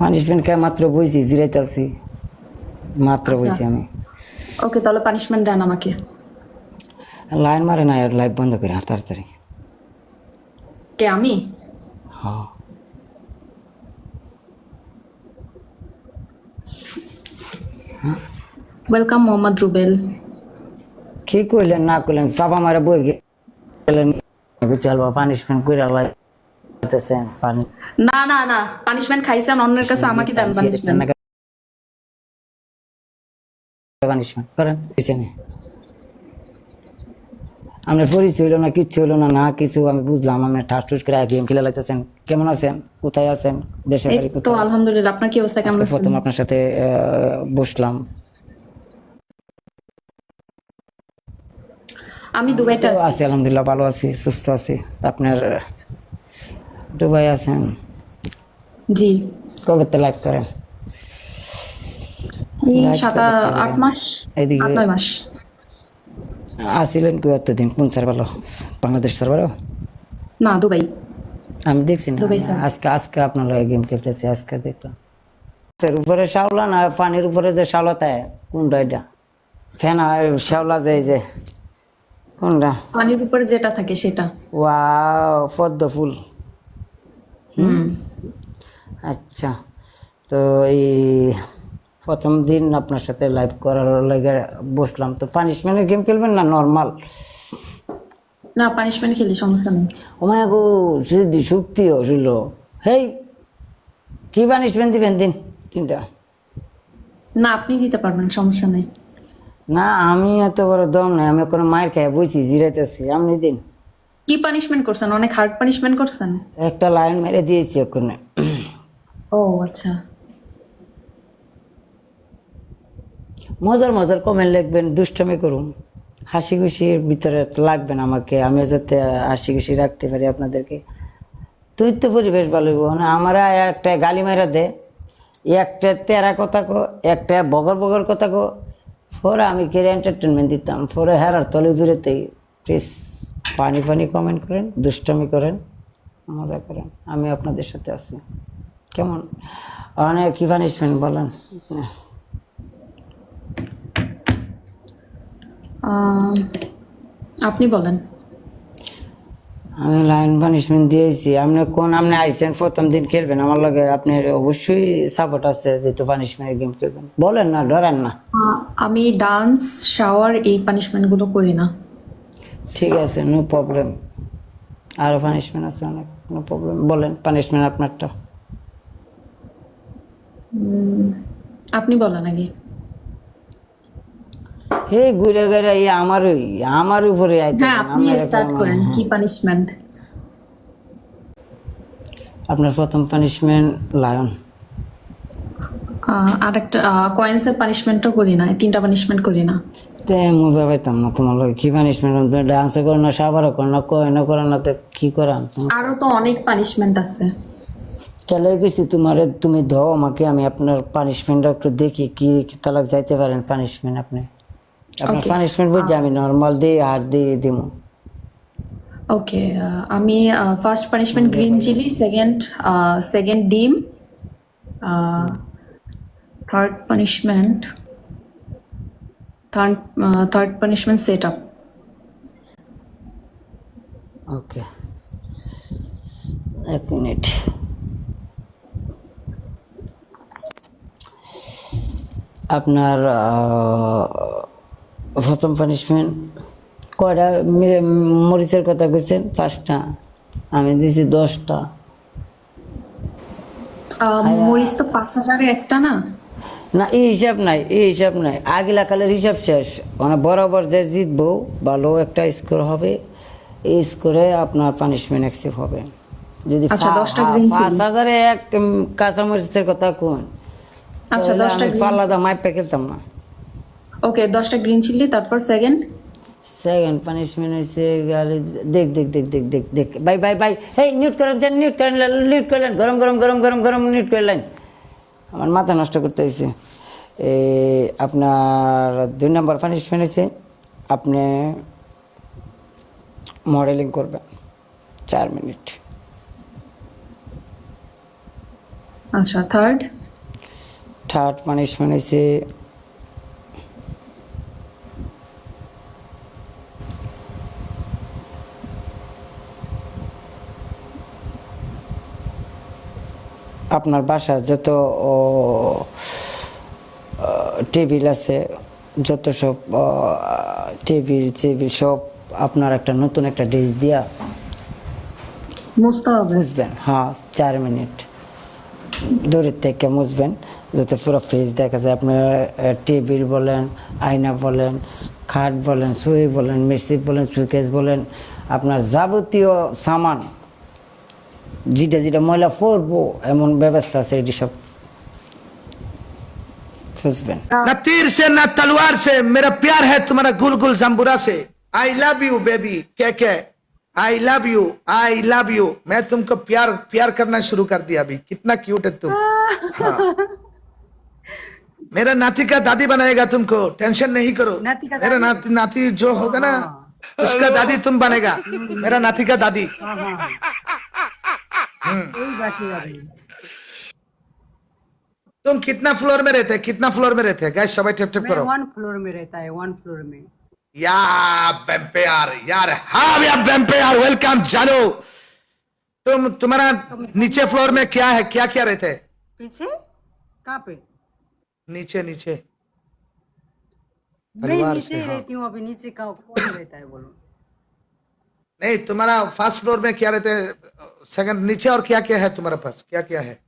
Punishment খেয়ে মাত্র বইছি জিরাইতেছি মাত্র বইছি আমি। ওকে তাহলে পানিশমেন্ট দেন আমাকে। লাইন মারে না আর লাইভ বন্ধ করে তাড়াতাড়ি। কে আমি? হ্যাঁ। ওয়েলকাম মোহাম্মদ রুবেল কি কইলেন না কইলেন চাপা মারে বই গেলেন। চালবা পানিশমেন্ট করে না না না পানিশমেন্ট খাইছেন অন্যের কাছে আমাকে দেন পানিশমেন্ট পানিশমেন্ট করেন পিছনে আপনার পরিচয় হইল না কিচ্ছু হইল না না কিছু আমি বুঝলাম আপনি ঠাস টুস করে গেম খেলে লাইতেছেন। কেমন আছেন? কোথায় আছেন? দেশের বাড়ি তো আলহামদুলিল্লাহ আপনার কি অবস্থা? কেমন প্রথম আপনার সাথে বসলাম। আমি দুবাইতে আছি আলহামদুলিল্লাহ ভালো আছি সুস্থ আছি। আপনার দুবাই আছেন। জি। কবে তো লাইভ করেন। আট মাস? এদিকে- মাস? আসিলেন কি এতদিন কোন বাংলাদেশ না দুবাই। আমি দেখছি না। আজকে আজকে আপনার গেম খেলতেছি আজকে দেখলাম। উপরে শাওলা না পানির উপরে যে শাওলা তাই কোনটা এটা? ফেনা শাওলা যে যে। কোনটা? পানির উপরে যেটা থাকে সেটা। ওয়াও পদ্ম ফুল। হুম। আচ্ছা তো এই প্রথম দিন আপনার সাথে লাইভ করার লাগে বসলাম। তো পানিশমেন্টের গেম খেলবেন না নর্মাল না পানিশমেন্ট খেলি সমস্যা নেই। ওমায় গো যদি শক্তি হইল হেই কি পানিশমেন্ট দিবেন দিন তিনটা? না আপনি দিতে পারবেন সমস্যা নেই। না আমি এত বড় দম নাই আমি কোনো মায়ের খেয়ে বইছি জিরাইতেছি। আপনি দিন। কি পানিশমেন্ট করছেন? অনেক হার্ড পানিশমেন্ট করছেন? একটা লাইন মেরে দিয়েছি ওখানে। ও আচ্ছা। মজার মজার কমেন্ট লিখবেন দুষ্টামি করুন। হাসি খুশির ভিতরে লাগবে না আমাকে আমিও যাতে হাসি খুশি রাখতে পারি আপনাদেরকে। তুই তো পরিবেশ ভালো হইব না? আমরা একটা গালি মারা দে একটা তেরা কথা কো একটা বগর বগর কথা কো পরে আমি কেড়ে এন্টারটেনমেন্ট দিতাম পরে হেরার তলে বিরতেই প্লিজ ফানি ফানি কমেন্ট করেন দুষ্টামি করেন মজা করেন। আমি আপনাদের সাথে আছি। কেমন? অনেক কি পানিশমেন্ট বলেন? আপনি বলেন। আমি লাইন পানিশমেন্ট দিয়েছি। আপনি কোন আপনি আইসেন প্রথম দিন খেলবেন। আমার লগে আপনার অবশ্যই সাপোর্ট আছে যেহেতু পানিশমেন্টের গেম খেলবেন। বলেন না ডরেন না। আমি ডান্স শাওয়ার এই পানিশমেন্টগুলো করি না। ঠিক আছে নো প্রবলেম আরও পানিশমেন্ট আছে অনেক নো প্রবলেম বলেন পানিশমেন্ট আপনারটা। আপনি বলেন আগে। হে ঘুরে ঘুরে এই আমারই আমার উপরে হ্যাঁ আপনি স্টার্ট করেন কি পানিশমেন্ট আপনার প্রথম পানিশমেন্ট লায়ন আর একটা কয়েন্সের পানিশমেন্টও করি না তিনটা পানিশমেন্ট করি না। তে মজা পাইতাম না তোমার লগে। কি পানিশমেন্ট তুমি ডান্সও করো না সাবারও করো না কয়না করো না তো কি করাম আরও তো অনেক পানিশমেন্ট আছে। চলে গেছি তোমার তুমি দাও আমাকে আমি আপনার পানিশমেন্টটা একটু দেখি কি কি তালাক যাইতে পারেন পানিশমেন্ট আপনি? আপনার পানিশমেন্ট বুঝছি আমি নর্মাল দিই আর দিয়ে দিব ওকে আমি first punishment green chilli second second ডিম third punishment third third punishment set up okay এক মিনিট আপনার প্রথম পানিশমেন্ট কয়টা? মরিচের কথা কইছেন পাঁচটা। আমি দিয়েছি দশটা। মরিচ তো পাঁচ হাজারের একটা না? না এই হিসাব নাই এই হিসাব নাই। আগিলা কালের হিসাব শেষ। মানে বরাবর যে জিতবো ভালো একটা স্কোর হবে। এই স্কোরে আপনার পানিশমেন্ট অ্যাকসেপ্ট হবে। যদি আচ্ছা, পাঁচ হাজারে এক কাঁচামরিচের কথা কোন? আচ্ছা দশটা পাল্লাদা মাইপে খেলতাম না। ওকে দশটা গ্রিন চিলি তারপর সেকেন্ড সেকেন্ড পানিশমেন্ট হয়েছে গালি দেখ দেখ দেখ দেখ দেখ দেখ। Bye bye bye hey Newt করেন দেন নিউট করেন নিউট করলেন গরম গরম গরম গরম গরম নিউট করলেন আমার মাথা নষ্ট করতে হয়েছে এই আপনার দুই নম্বর পানিশমেন্ট হয়েছে আপনি মডেলিং করবেন চার মিনিট। আচ্ছা থার্ড থার্ড পানিশমেন্ট হয়েছে আপনার বাসার যত টেবিল আছে যত সব টেবিল টেবিল সব আপনার একটা নতুন একটা ডিশ দিয়া মুছতে হবে। মুছবেন। হ্যাঁ চার মিনিট দূরের থেকে মুছবেন যাতে পুরো ফেস দেখা যায়। আপনার টেবিল বলেন আয়না বলেন খাট বলেন সুই বলেন মেসিপ বলেন সুকেস বলেন আপনার যাবতীয় সামান যেটা যেটা ময়লা পরবো এমন ব্যবস্থা আছে এটি সব বুঝবেন न तीर से न तलवार से मेरा प्यार है तुम्हारा गुल गुल जम्बुरा से आई लव यू बेबी क्या क्या I love you I love you मैं तुमको प्यार प्यार करना शुरू कर दिया अभी कितना क्यूट है तुम हाँ। मेरा नाती का दादी बनाएगा तुमको टेंशन नहीं करो नाती का मेरा नाती नाती जो होगा ना उसका दादी तुम बनेगा मेरा नाती का दादी तुम कितना फ्लोर में रहते कितना फ्लोर में रहते गैस सबाई टिप टिप करो वन फ्लोर में रहता है वन फ्लोर में यार वेम्पायर यार हाँ भैया वेम्पायर वेलकम जानो तुम तुम्हारा नीचे फ्लोर में क्या है क्या क्या रहते हैं पीछे कहाँ पे नीचे नीचे मैं परिवार नीचे से, ही हाँ। रहती हूँ अभी नीचे का कौन रहता है बोलो नहीं तुम्हारा फ़र्स्ट फ्लोर में क्या रहते हैं? सेकंड नीचे और क्या क्या है तुम्हारे पास? क्या क्या है?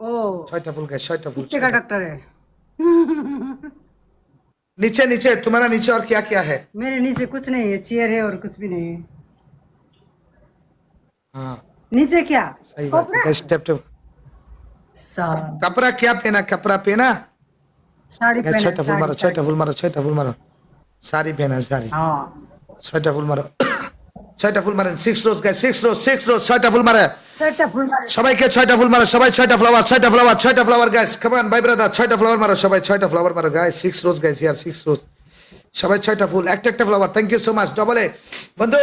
ओ। छठा फूल का छठा फूल का डॉक्टर है? नीचे नीचे तुम्हारा नीचे और क्या क्या है? मेरे नीचे कुछ नहीं है चेयर है और कुछ भी नहीं है। हाँ। नीचे क्या? सही बात स्टेप कपड़ा? क्या पहना? कपड़ा पहना? साड़ी पहना छठा फुल मारो छठा फुल मारो छठा फुल मारो। साड़ी पहना साड़ी। हाँ। ছয়টা ফুল মারো। ছয়টা ফুল মারেন six rose guy six rose six rose ছয়টা ফুল মারে। সবাইকে ছয়টা ফুল মারো সবাই ছয়টা ফ্লাওয়ার ছয়টা ফ্লাওয়ার ছয়টা ফ্লাওয়ার গাইস কমান ভাই ব্রাদার ছয়টা ফ্লাওয়ার মারো সবাই ছয়টা ফ্লাওয়ার মারো গাই সিক্স রোজ গাইস ইয়ার সিক্স রোজ সবাই ছয়টা ফুল একটা একটা flower thank you so much ডবলে বন্ধু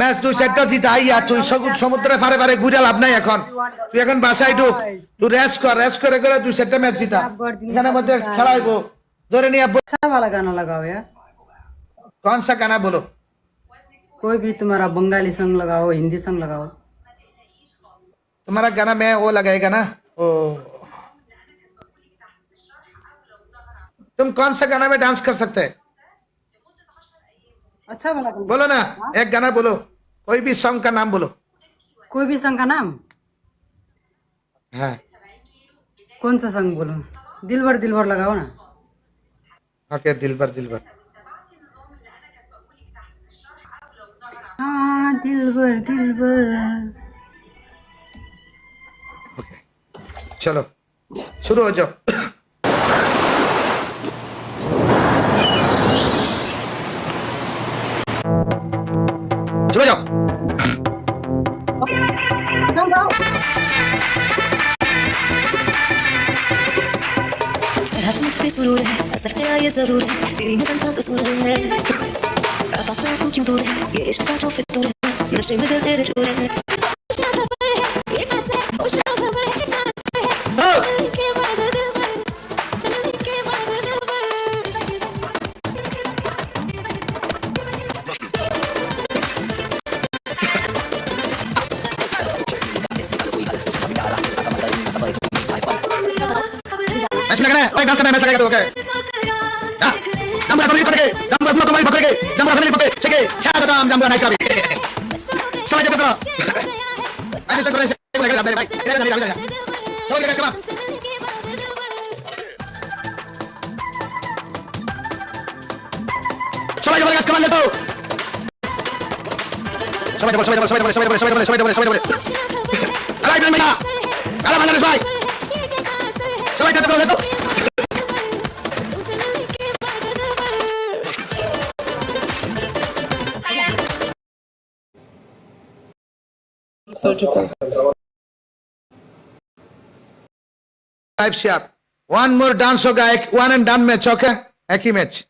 ম্যাচ তুই সেটটা জিতা আইয়া তুই সগুন সমুদ্রে পারে পারে ঘুরে লাভ নাই এখন। তুই এখন বাসায় ঢুক তুই রেস্ট কর রেস্ট করে করে তুই চারটা ম্যাচ জিতা। এখানে মধ্যে খেলাইবো ধরে নিয়ে ভালো গানা লাগাও কোন গানা বলো? कोई भी तुम्हारा बंगाली सॉन्ग लगाओ हिंदी सॉन्ग लगाओ। तुम्हारा गाना मैं वो लगाएगा ना? ओ। तुम कौन सा गाना में डांस कर सकते हैं? अच्छा वाला बोलो ना एक गाना बोलो। कोई भी सॉन्ग का नाम बोलो। कोई भी सॉन्ग का नाम? हाँ। कौन सा सॉन्ग बोलो? दिलबर दिलबर लगाओ ना। ओके दिलबर दिलबर। दिलबर दिलबर। ओके चलो शुरू हो जाओ। शुरू हो जाओ सुरूर है असर तेरा ये ज़रूर है तेरी नज़र का कसूर है। पास है तू क्यों दूर है? ये इश्क का जो फितूर मैच लगा है भाई डांस करना है मैच लगा तो ओके। हाँ, नंबर कमेंट करके नंबर कमेंट करके नंबर कमेंट करके चेक, शायद हम नंबर नाइट का भी। সবাই যেতে দাও আরে সবাই সবাই সবাই ভাই সবাই সবাই সবাই সবাই কাজ করলে তো সবাই সবাই সবাই সবাই সবাই সবাই সবাই সবাই সবাই সবাই আরে ভাই ভাই আরে ভাই সবাই সবাই যেতে দাও লেছো five share one more dance होगा एक one and done match okay एक ही मैच